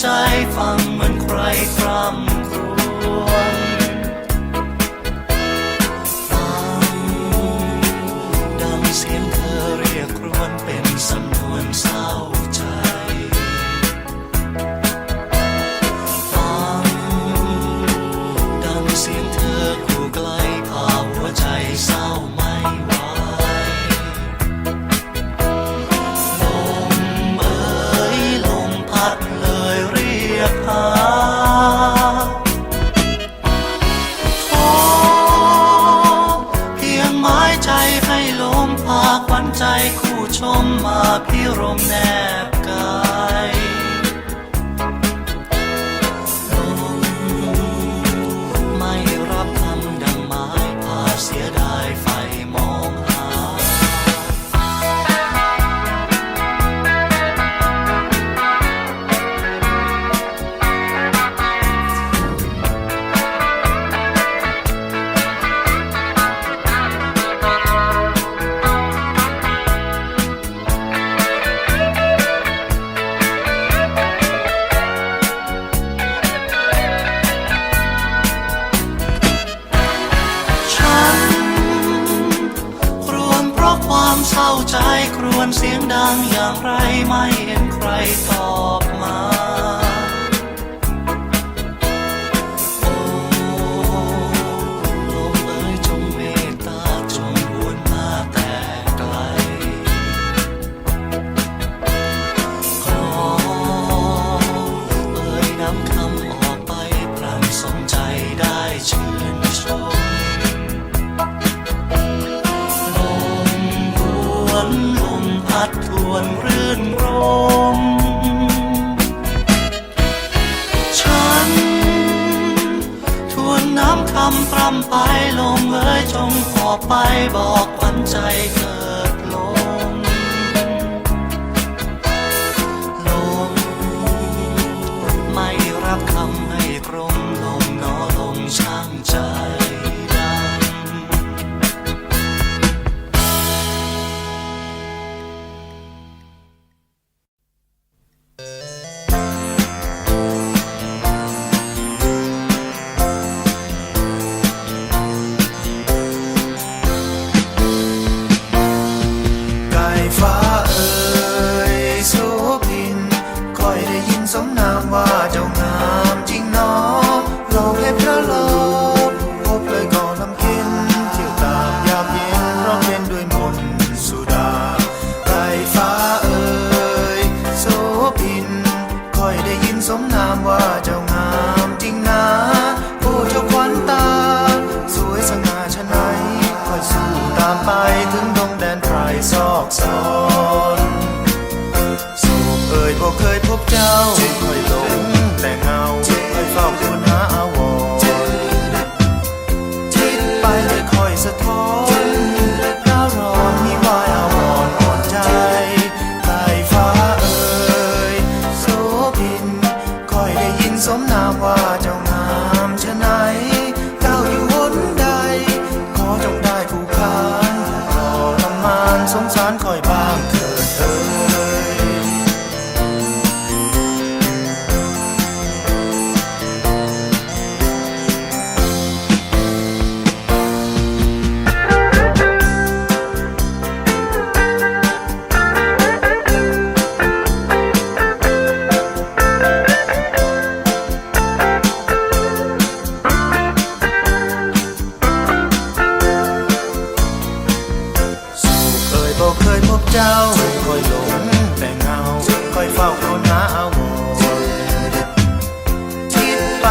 绽放ำพร่ำไปลงเอ้ยชงขอไปบอกวันใจเธอ outside.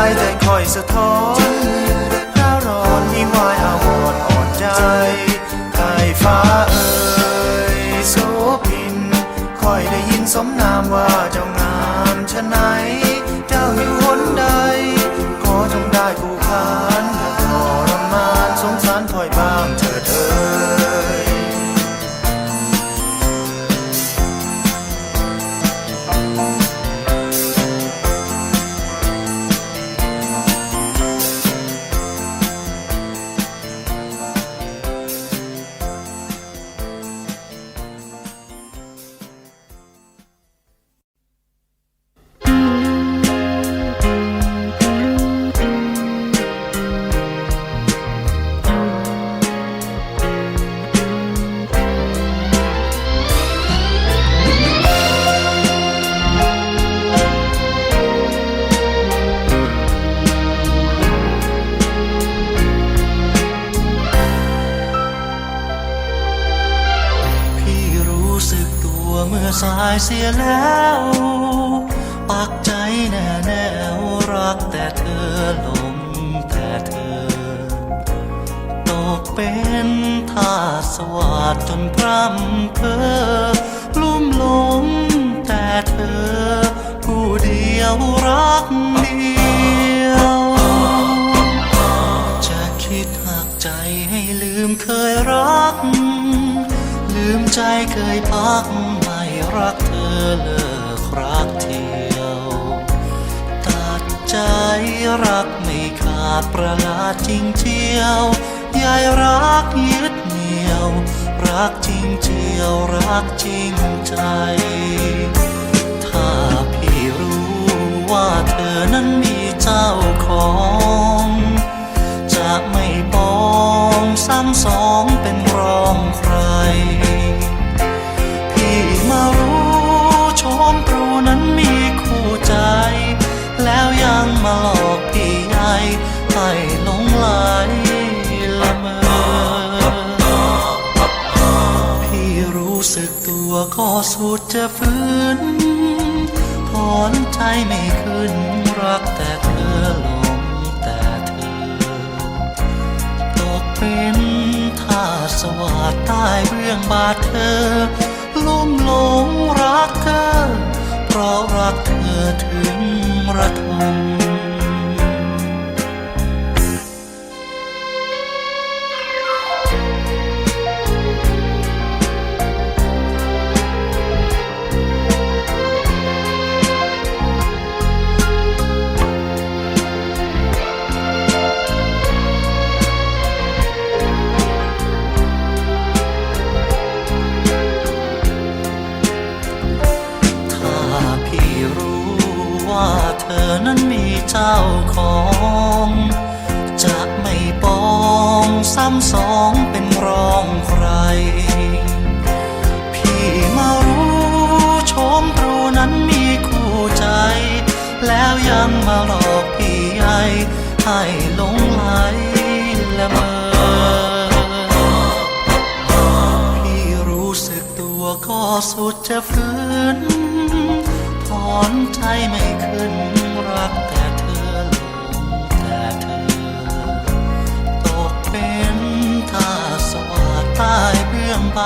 ายใจคอยสะท้อน เมื่อสายเสียแล้วปักใจแน่แน่วรักแต่เธอหลงแต่เธอ ตกเป็นทาสสวาดจนพร่ำเพอลุ่มหลงแต่เธอ ผู้เดียวรักเดียว จะคิดหักใจให้ลืมเคยรัก ลืมใจเคยพัก รักเธอเลิกรักเที่ยว ตัดใจรักไม่ขาดประหลาดจริงเจียวยายรักยึดเหนี่ยว รักจริงเจียวรักจริงใจ ถ้าพี่รู้ว่าเธอนั้นมีเจ้าของจะไม่ปองซ้ำสองเป็นรองใคร พี่มารู้ ให้หลงไหลละเมอพี่รู้สึกตัวก็สุดจะฟื้นถอนใจไม่ขึ้นรักแต่เธอหลงแต่เธอตกเป็นทาสสวาดใต้เบื้องบาดเธอลุ่มหลงรักเธอเพราะรักเธอถึงระทม พี่มารู้ชมตรูนั้นมีคู่ใจ แล้วยังมาหลอกพี่ใหญ่ให้หลงไหลละเมอพี่รู้สึกตัวก็สุดจะฟื้นถอนใจไม่ขึ้น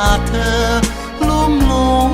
ากเธอลุ่มหลง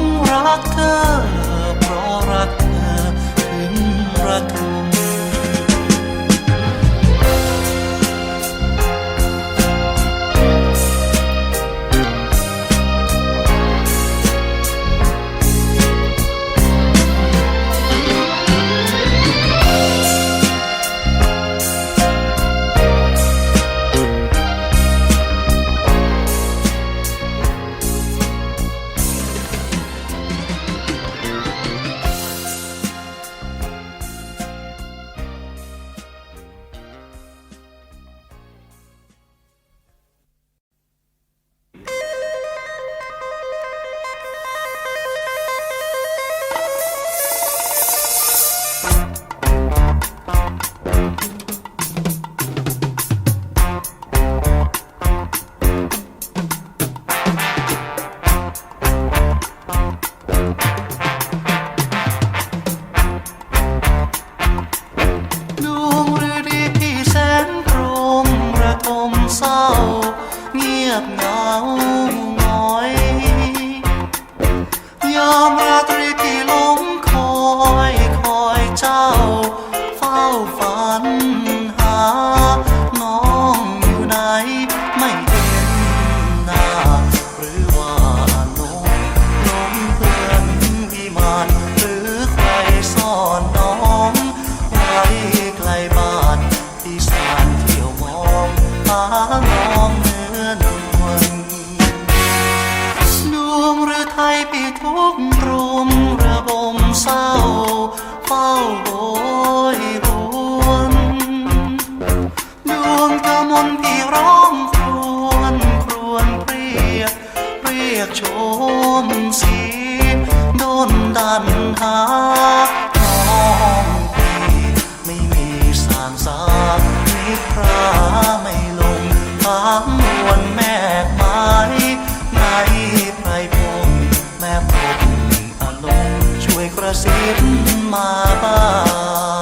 สิทธิ์มาบ้า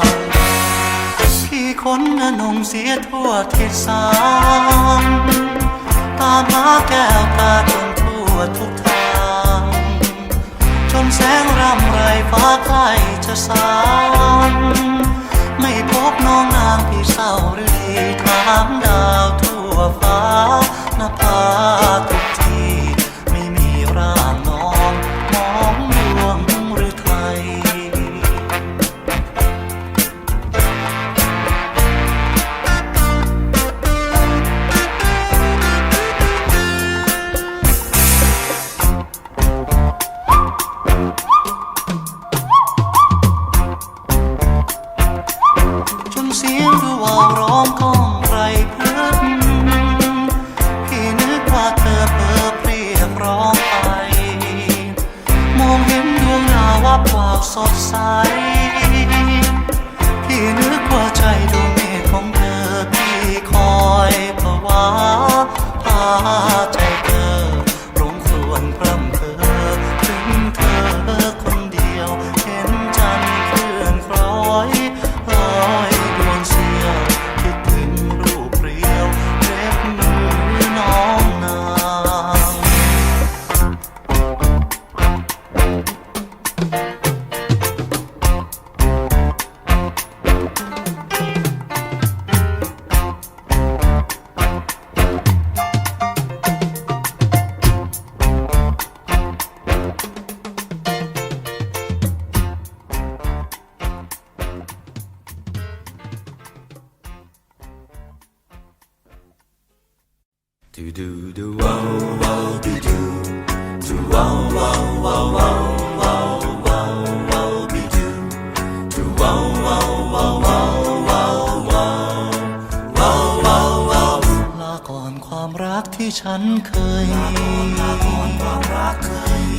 งพี่คนอนงเสียทั่วทิศสามตามหาแก้วตาจนทั่วทุกทาง จนแสงรำไรฟ้าใกล้จะสางไม่พบน้องนางพี่เศร้าหรือทีถามดาวทั่วฟ้านภาทุก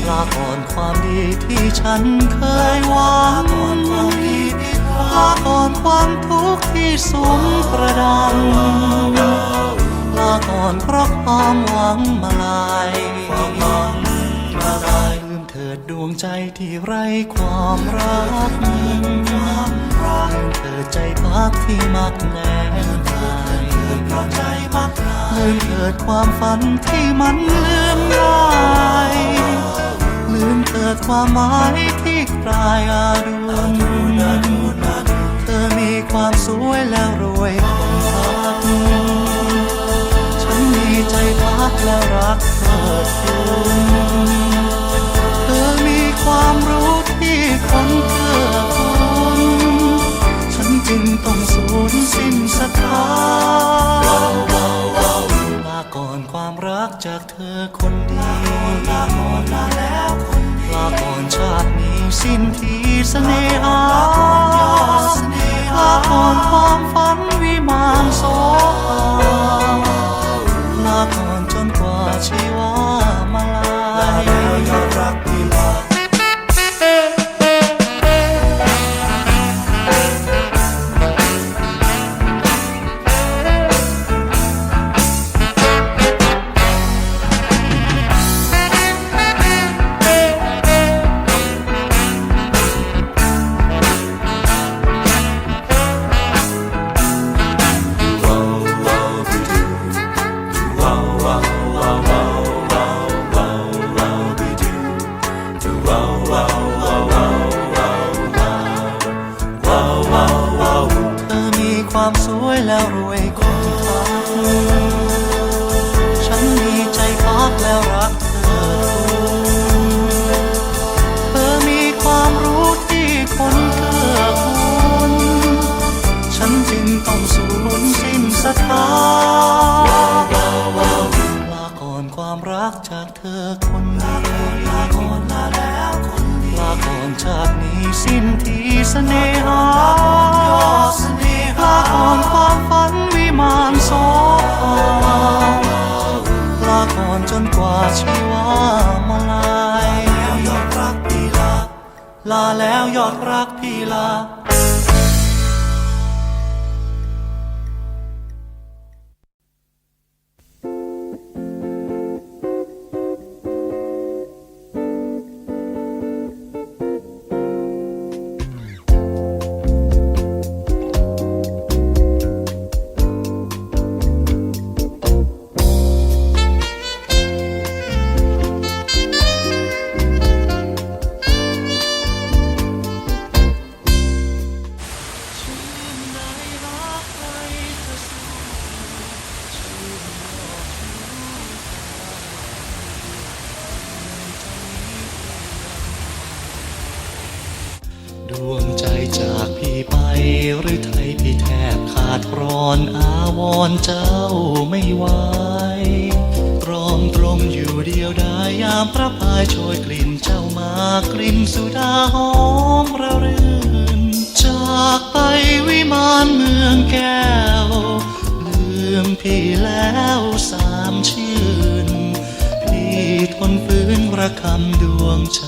ลาก่อนความดีที่ฉันเคยหวังลาก่อนความดีลาก่อนความทุกข์ที่สูงประดังลาก่อนเพราะความหวังมาลายลืมเถิดดวงใจที่ไร้ความรักลืมเถิดใจพักที่มักแน่นายลืมเถิดความฝันที่มันลืมได้ ลืมเถิดความหมายที่กลายอาดุลเธอมีความสวยแล้วรวยพักฉันมีใจพักและรักเธอคุณเธอมีความรู้ที่คนเพื่อคุณฉันจึงต้องสูญสิ้นศรัทธา รักจากเธอคนดีลาก่อนลาแล้วคนดีลาก่อนชาตินี้สิ้นทีเสน่หาลา รักจากเธอคนเดียวลาก่อนลาแล้วคนดีลาก่อนชาตินี้สิ้นทีเสน่หาลาก่อนความฝันวิมานสภาลาก่อนจนกว่าชีวามาลายยอดรักพี่ลาลาแล้วยอดรักพี่ลา อนอาวรณ์เจ้าไม่ไหวตรอมตรมอยู่เดียวดายยามพระพายโชยกลิ่นเจ้ามากลิ่นสุดาหอมระรื่น จากไปวิมานเมืองแก้ว ลืมพี่แล้วสามชื่น พี่ทนฟื้นระคำดวงใจ